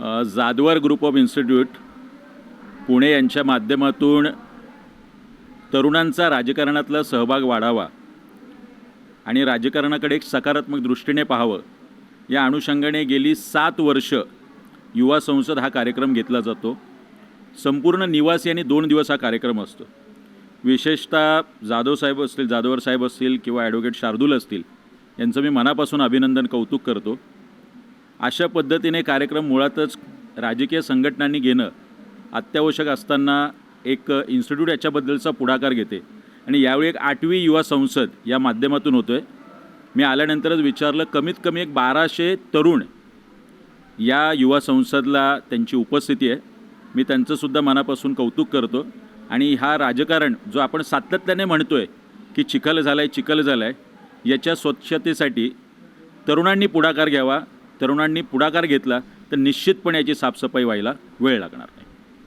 Jadhavar group of institute Pune यांच्या माध्यमातून तरुणांचा राजकारणातला सहभाग वाढावा आणि राजकारणाकडे एक सकारात्मक दृष्टीने पाहावं या अनुषंगाने गेली सात वर्ष युवा संसद हा कार्यक्रम घेतला जातो. संपूर्ण निवासी आणि दोन दिवस हा कार्यक्रम असतो. विशेषतः जाधव साहेब असतील जाधवर साहेब असतील किंवा ॲडव्होकेट शार्दूल असतील यांचं मी मनापासून अभिनंदन कौतुक करतो. अशा पद्धतीने कार्यक्रम मुळातच राजकीय संघटनांनी घेणं अत्यावश्यक असताना एक इन्स्टिट्यूट याच्याबद्दलचा पुढाकार घेते. आणि यावेळी एक आठवी युवा संसद या माध्यमातून होतो आहे मी आल्यानंतरच विचारलं कमीत कमी एक बाराशे तरुण या युवा संसदला त्यांची उपस्थिती आहे. मी त्यांचंसुद्धा मनापासून कौतुक करतो. आणि हा राजकारण जो आपण सातत्याने म्हणतो आहे की चिखल झाला आहे चिखल झाला आहे याच्या स्वच्छतेसाठी तरुणांनी पुढाकार घ्यावा. तरुणांनी पुढाकार घेतला तर निश्चितपणे याची साफसफाई व्हायला वेळ लागणार.